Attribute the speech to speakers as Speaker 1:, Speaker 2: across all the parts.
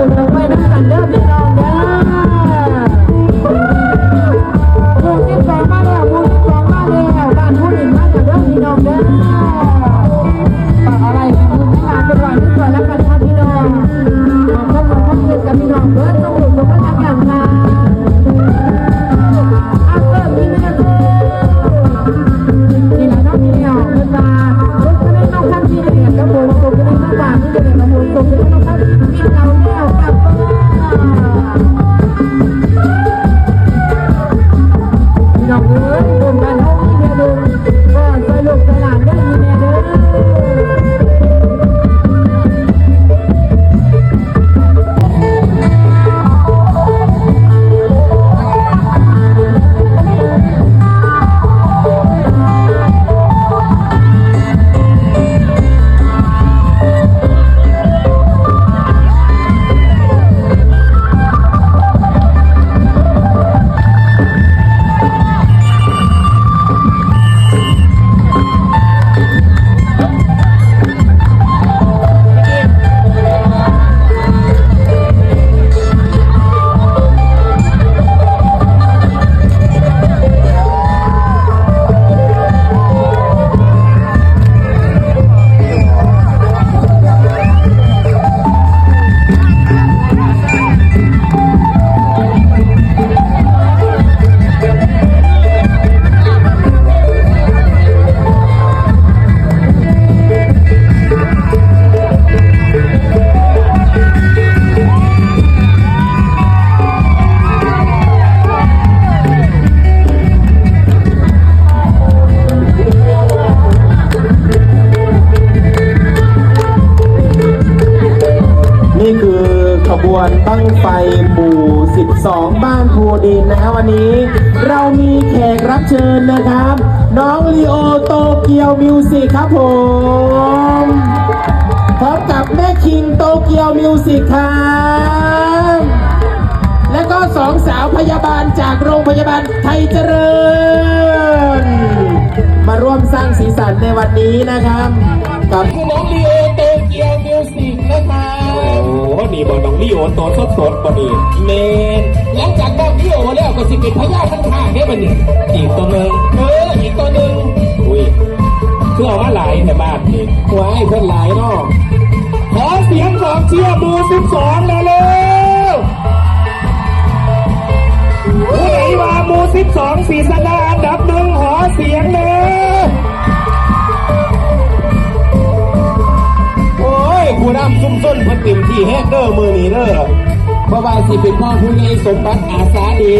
Speaker 1: บุญลงไปน้ำกันเด้อพี่น้องเด้อหมู่ที่สองมาแล้วหมู่ที่สองมาแล้วบ้านผู้หญิงมาแล้วเด้อพี่น้องเด้อฝากอะไรกับบุญที่งานเป็นวันที่สวยแล้วกันครับพี่น้องขอบคุณขอบคุณกับพี่น้องเด้อต้องบุญลงไปน้ำกันค่ะอาเกิดมีเนื้อเด้อนี่แหละน้องมีเนี่ยวลาเด็กก็ได้น้องทำที่เอียกระโปรงตรงก็ได้น้องบานที่เอียดกระโปรงตรงก็ได้น้อง
Speaker 2: ขบวนตั้งไฟหมู่ 12 บ้านภูดินนะฮะวันนี้ เรามีแขกรับเชิญนะครับ น้องลีโอโตเกียวมิวสิกครับผมพร้อมกับแม่คิงโตเกียวมิวสิกครับและก็สองสาวพยาบาลจากโรงพยาบาลไทยเจริญ มาร่วมสร้างสีสันในวันนี้นะครับ กับน้องลีโอโตเกียวมิว สิกนะครับ
Speaker 3: โอ้นี่บอน้องลิโอตัวสดสดๆบอนี่
Speaker 2: เมนหลังจากน้องลิโอแล้วก็สิเป็นพญาข้างๆได้บัดนี้
Speaker 3: อีกตัวหนึ่ง
Speaker 2: เอออีกตัวหนึ่ง
Speaker 3: อุ้ยคือเอามาหลายแต่บ้านนี่
Speaker 2: หัวไอ้เพื่อนหลายเนาะ
Speaker 3: ขอเสียงของเชียร์บูสิบสองเลยเร็วผู้ใดว่าบูสิบสองสีสดาอันดับหนึ่งขอเสียง
Speaker 2: ส้นเพันเต็มที่แฮกเดอร์มือนี้เด้อเพราะว่าสิเป็นพ่อผู้ใหญ่สมบัติอาสาดี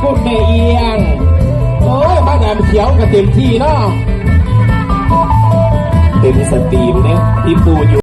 Speaker 2: คุณแม่เอียง โอ้ยบ้านแอมเขียวก็เต็มที่เนาะ
Speaker 3: เต็มสตรีมเนี่ยที่ปูอยู่